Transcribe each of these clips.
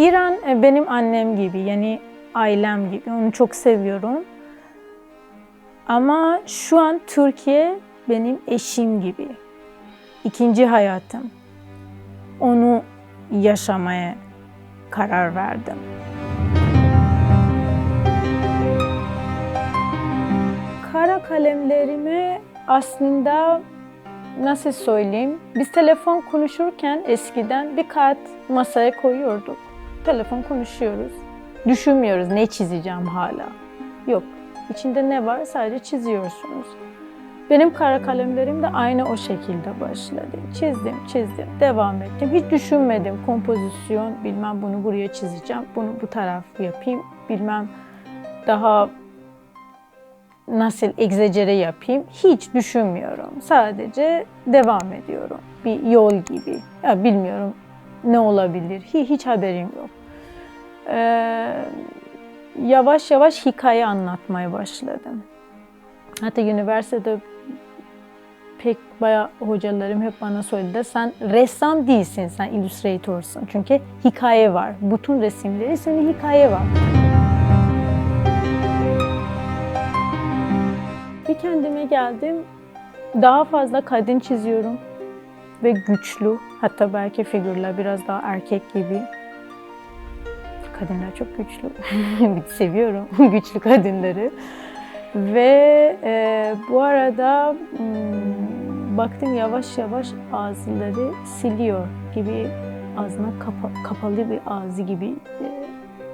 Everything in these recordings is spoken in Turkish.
İran e, benim annem gibi yani ailem gibi. Onu çok seviyorum. Ama şu an Türkiye benim eşim gibi. İkinci hayatım. Onu yaşamaya karar verdim. Kara kalemlerimi aslında nasıl söyleyeyim? Biz telefon konuşurken eskiden bir kağıt masaya koyuyorduk. Telefon konuşuyoruz. Düşünmüyoruz ne çizeceğim hala. Yok. İçinde ne var sadece çiziyorsunuz. Benim kara kalemlerim de aynı o şekilde başladı. Çizdim, çizdim, devam ettim. Hiç düşünmedim kompozisyon, bilmem bunu buraya çizeceğim, bunu bu taraf yapayım, bilmem daha nasıl egzecere yapayım hiç düşünmüyorum. Sadece devam ediyorum. Bir yol gibi. Ya bilmiyorum ne olabilir. Hiç, haberim yok. Ee, yavaş yavaş hikaye anlatmaya başladım. Hatta üniversitede pek bayağı hocalarım hep bana söyledi. Sen ressam değilsin, sen illüstratorsun. Çünkü hikaye var. Bütün resimleri senin hikaye var. Bir kendime geldim. Daha fazla kadın çiziyorum. Ve güçlü. Hatta belki figürler biraz daha erkek gibi. Kadınlar çok güçlü. Seviyorum güçlü kadınları. Ve e, bu arada hmm, baktım yavaş yavaş ağızları siliyor gibi ağzına kapa, kapalı bir ağzı gibi e,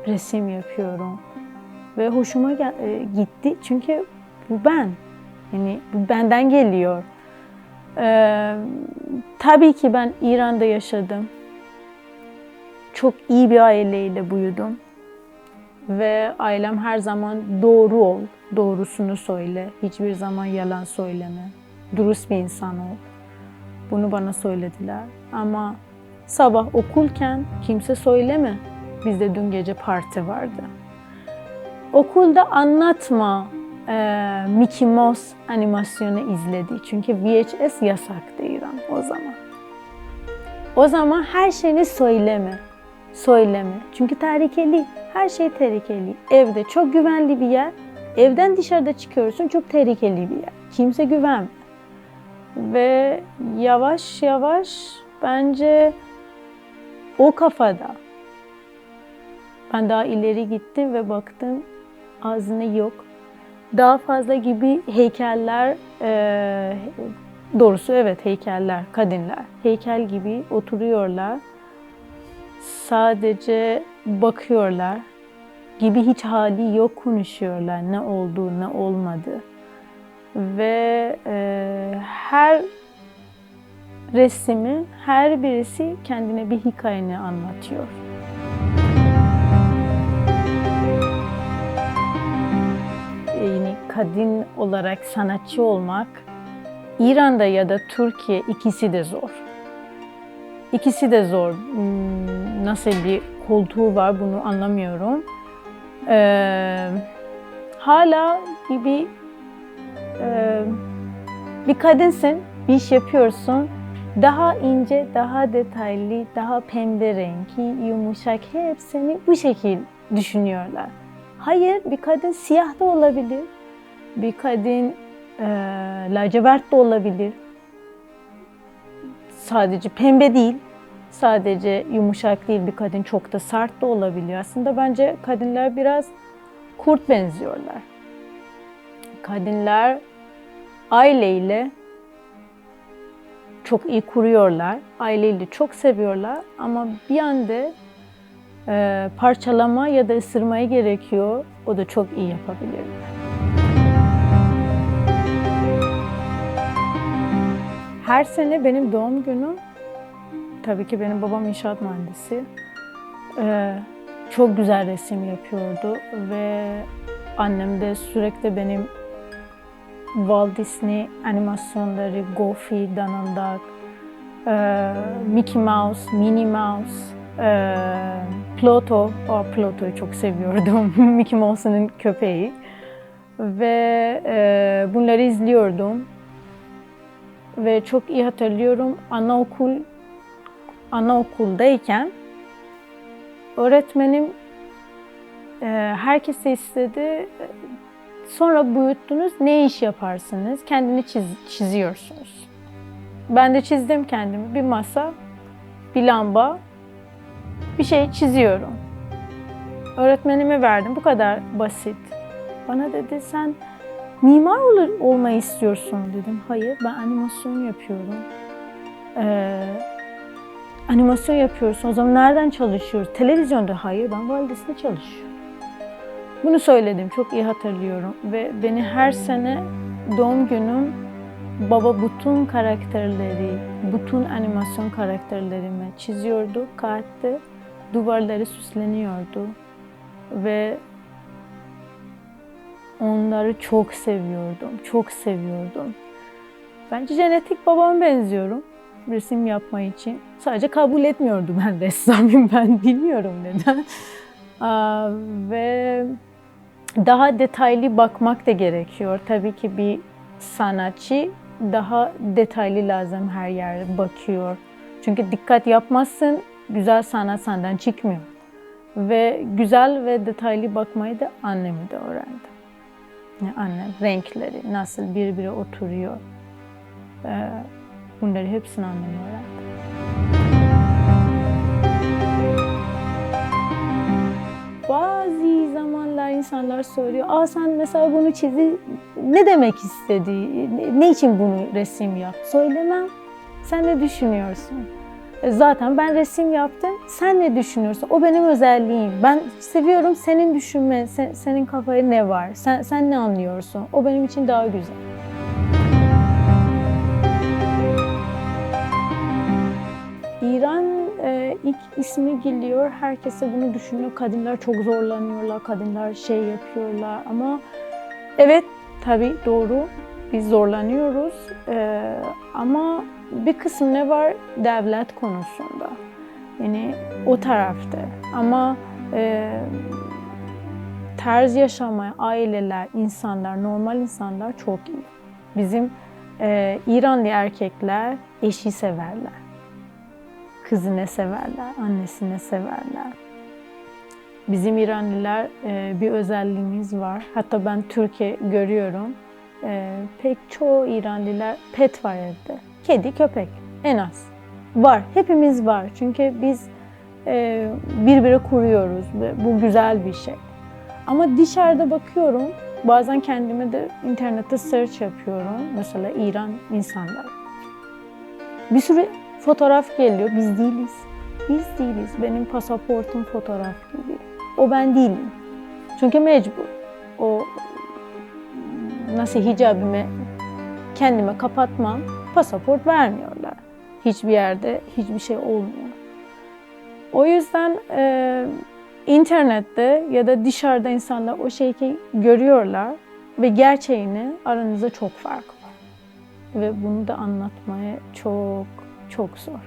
resim yapıyorum. Ve hoşuma e, gitti çünkü bu ben. Yani bu benden geliyor. Ee, tabii ki ben İran'da yaşadım. Çok iyi bir aileyle büyüdüm. Ve ailem her zaman doğru ol, doğrusunu söyle. Hiçbir zaman yalan söyleme. Dürüst bir insan ol. Bunu bana söylediler. Ama sabah okulken kimse söyleme. Bizde dün gece parti vardı. Okulda anlatma e, Mickey Mouse animasyonu izledi. Çünkü VHS yasaktı İran o zaman. O zaman her şeyini söyleme. Söyleme. Çünkü tehlikeli. Her şey tehlikeli. Evde çok güvenli bir yer. Evden dışarıda çıkıyorsun çok tehlikeli bir yer. Kimse güvenme. Ve yavaş yavaş bence o kafada ben daha ileri gittim ve baktım ağzını yok daha fazla gibi heykeller, e, doğrusu evet heykeller, kadınlar. Heykel gibi oturuyorlar. Sadece bakıyorlar gibi hiç hali yok konuşuyorlar ne oldu ne olmadı. Ve e, her resmi, her birisi kendine bir hikayeni anlatıyor. Kadın olarak sanatçı olmak İran'da ya da Türkiye ikisi de zor. İkisi de zor. Hmm, nasıl bir kultur var bunu anlamıyorum. Ee, hala bir, bir, e, bir kadınsın, bir iş yapıyorsun. Daha ince, daha detaylı, daha pembe renkli, yumuşak hepsini bu şekilde düşünüyorlar. Hayır, bir kadın siyah da olabilir. Bir kadın e, lacivert de olabilir. Sadece pembe değil, sadece yumuşak değil bir kadın çok da sert de olabiliyor. Aslında bence kadınlar biraz kurt benziyorlar. Kadınlar aileyle çok iyi kuruyorlar. Aileyle çok seviyorlar ama bir anda e, parçalama ya da ısırmaya gerekiyor. O da çok iyi yapabilirler. Her sene benim doğum günüm, tabii ki benim babam inşaat mühendisi. Çok güzel resim yapıyordu ve annem de sürekli benim Walt Disney animasyonları, Goofy, Donald e, Mickey Mouse, Minnie Mouse, Pluto, o Pluto'yu çok seviyordum. Mickey Mouse'un köpeği. Ve bunları izliyordum. Ve çok iyi hatırlıyorum anaokul anaokuldayken öğretmenim e, herkese istedi. Sonra büyüttünüz, ne iş yaparsınız? Kendini çiz- çiziyorsunuz. Ben de çizdim kendimi. Bir masa, bir lamba, bir şey çiziyorum. Öğretmenime verdim. Bu kadar basit. Bana dedi sen mimar olur, olmayı istiyorsun dedim. Hayır ben animasyon yapıyorum. Ee, animasyon yapıyorsun. O zaman nereden çalışıyoruz? Televizyonda hayır ben validesinde çalışıyorum. Bunu söyledim. Çok iyi hatırlıyorum. Ve beni her sene doğum günüm baba bütün karakterleri, bütün animasyon karakterlerimi çiziyordu. Kağıtta duvarları süsleniyordu. Ve onları çok seviyordum. Çok seviyordum. Bence genetik babama benziyorum resim yapma için. Sadece kabul etmiyordu ben ressamım ben bilmiyorum neden. Aa, ve daha detaylı bakmak da gerekiyor. Tabii ki bir sanatçı daha detaylı lazım her yere bakıyor. Çünkü dikkat yapmazsın güzel sanat senden çıkmıyor. Ve güzel ve detaylı bakmayı da annemi de öğrendim. Annem renkleri nasıl birbirine oturuyor. Ee, bunları hepsini annem öğrendi. Bazı zamanlar insanlar soruyor, Aa sen mesela bunu çizi, ne demek istedi, ne için bunu resim yap? Söylemem, sen ne düşünüyorsun? E, Zaten ben resim yaptım, sen ne düşünüyorsun? O benim özelliğim. Ben seviyorum senin düşünme, se- senin kafaya ne var, sen, sen ne anlıyorsun? O benim için daha güzel. İran e, ilk ismi geliyor. Herkese bunu düşünüyor. Kadınlar çok zorlanıyorlar. Kadınlar şey yapıyorlar ama evet tabii doğru. Biz zorlanıyoruz. E, ama bir kısım ne var? Devlet konusunda. Yani o tarafta. Ama e, tarz yaşamaya aileler, insanlar, normal insanlar çok iyi. Bizim e, İranlı erkekler eşi severler kızını severler, annesini severler. Bizim İranlılar e, bir özelliğimiz var. Hatta ben Türkiye görüyorum. E, pek çoğu İranlılar pet var evde. Kedi, köpek en az. Var, hepimiz var. Çünkü biz e, birbiri kuruyoruz bu güzel bir şey. Ama dışarıda bakıyorum, bazen kendime de internette search yapıyorum. Mesela İran insanlar. Bir sürü fotoğraf geliyor. Biz değiliz. Biz değiliz. Benim pasaportum fotoğraf gibi. O ben değilim. Çünkü mecbur. O nasıl hicabımı kendime kapatmam, pasaport vermiyorlar. Hiçbir yerde hiçbir şey olmuyor. O yüzden e, internette ya da dışarıda insanlar o şeyi görüyorlar ve gerçeğini aranızda çok fark var. Ve bunu da anlatmaya çok çok zor.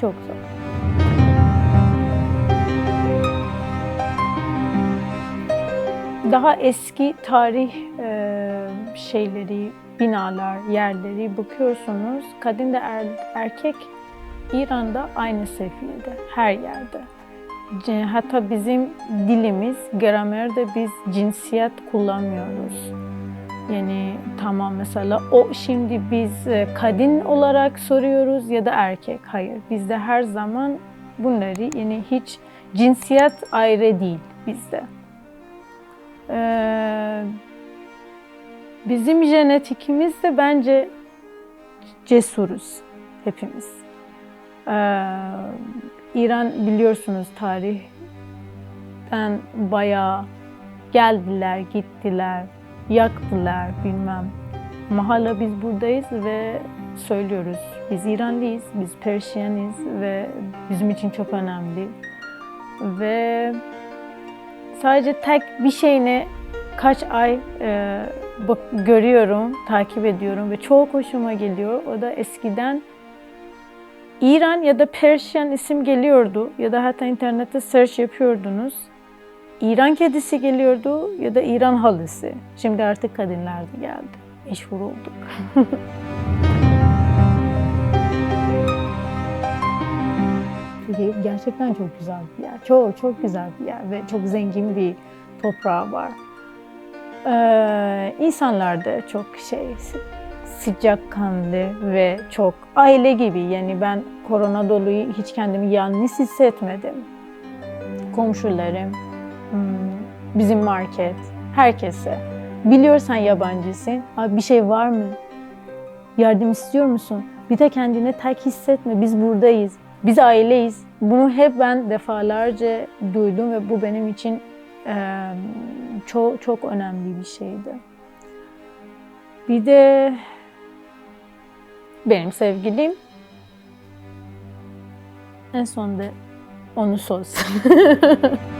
Çok zor. Daha eski tarih e, şeyleri, binalar, yerleri bakıyorsunuz. Kadın da er, erkek İran'da aynı seviyede, her yerde. Hatta bizim dilimiz, gramerde biz cinsiyet kullanmıyoruz. Yani tamam mesela o şimdi biz e, kadın olarak soruyoruz ya da erkek. Hayır bizde her zaman bunları yani hiç cinsiyet ayrı değil bizde. Ee, bizim genetikimiz de bence cesuruz hepimiz. Ee, İran biliyorsunuz tarihten bayağı geldiler, gittiler yaktılar bilmem. Ama hala biz buradayız ve söylüyoruz. Biz İranlıyız, biz Persiyaniz ve bizim için çok önemli. Ve sadece tek bir şeyine kaç ay e, bak, görüyorum, takip ediyorum ve çok hoşuma geliyor. O da eskiden İran ya da Persian isim geliyordu ya da hatta internette search yapıyordunuz. İran kedisi geliyordu ya da İran halısı. Şimdi artık kadınlar da geldi. Meşhur olduk. Gerçekten çok güzel bir yer. Çok çok güzel bir yer ve çok zengin bir toprağı var. Ee, insanlar da çok şey sıcakkanlı ve çok aile gibi. Yani ben korona dolayı hiç kendimi yalnız hissetmedim. Komşularım, hmm, bizim market, herkese. Biliyorsan yabancısın. Abi bir şey var mı? Yardım istiyor musun? Bir de kendine tek hissetme. Biz buradayız. Biz aileyiz. Bunu hep ben defalarca duydum ve bu benim için eee, çok çok önemli bir şeydi. Bir de benim sevgilim en sonunda onu sorsun.